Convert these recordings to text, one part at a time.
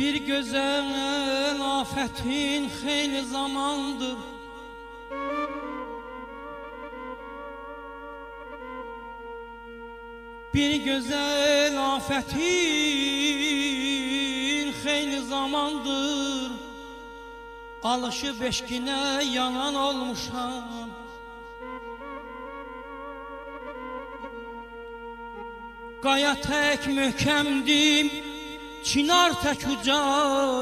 Bir güzel afetin xeyli zamandır. Bir güzel afetin xeyli zamandır. Alışıb eşkine yanan olmuşam. Qaya tək möhkəmdim Çınar tək uca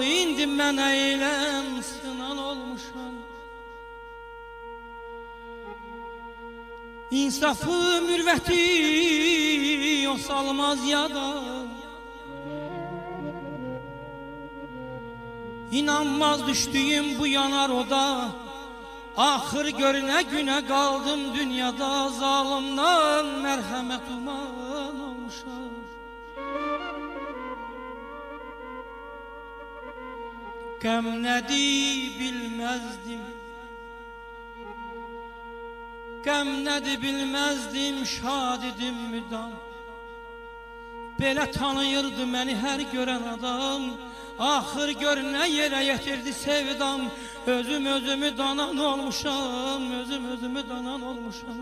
indi mən eyləm sınan olmuşam İnsafı mürvəti o salmaz yada. İnanmaz düşdüyüm bu yanar oda. Axır görünə günə qaldım dünyada. Zalimdan mərhəmət uman olmuşam Qəm nədir bilməzdim. Qəm nədir bilməzdim şad idim müdam. Belə tanıyırdı məni hər görən adam. Axır gör nə yerə yetirdi sevdam. Özüm özümü danan olmuşam Özüm özümü danan olmuşam.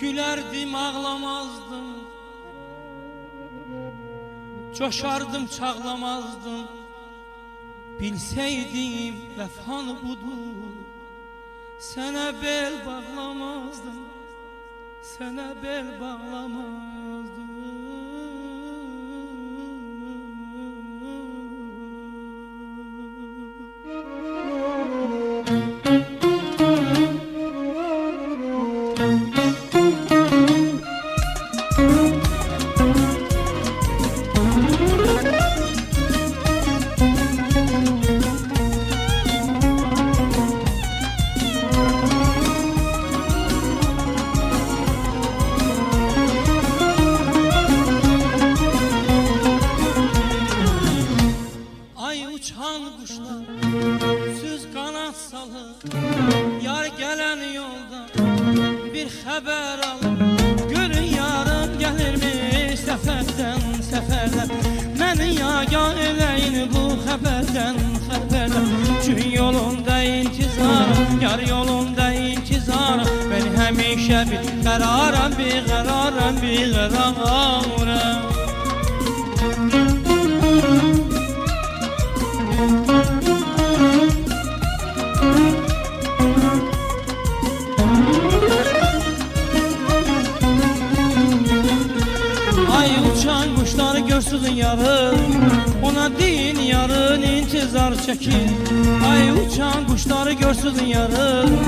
Gülərdim ağlamazdım Coşardım çağlamazdım. Bilseydim vəfanı budur. Sənə bel bağlamazdım. Sənə bel bağlamazdım salır Yar gelen yolda Bir haber alır Görün yarın gelirmiş Seferden seferden Beni yaga eleyin bu haberden haberden. Gün yolunda intizar Yar yolunda intizar Ben hemişe bir kararam Bir kararam bir kararam Ay uçan kuşları görsün yarın. Ona deyin yarın intizar çekin. Ay uçan kuşları görsün yarın.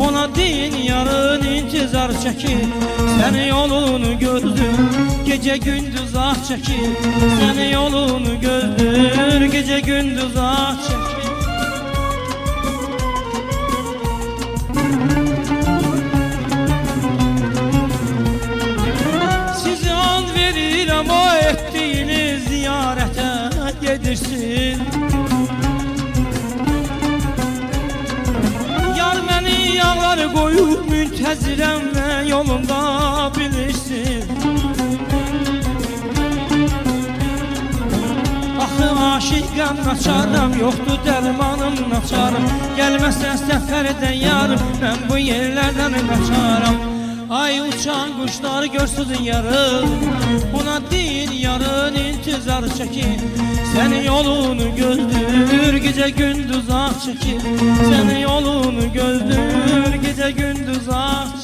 Ona deyin yarın intizar çekin. Seni yolunu gördüm Gece gündüz ah çekin. Seni yolunu gördüm Gece gündüz ah yağlar qoyub müntəzirəm və yolunda bilirsin. Axı aşiqəm naçarım, yoxdur dərmanım naçarım. Gəlməsən səfərdən yarım, mən bu yerlərdən qaçaram Ay uçan kuşlar görsün yarın. Buna değil yarın intizar çekin. Senin yolunu gözdür gece gündüz ah çekin. Senin yolunu gözdür gece gündüz ah çekin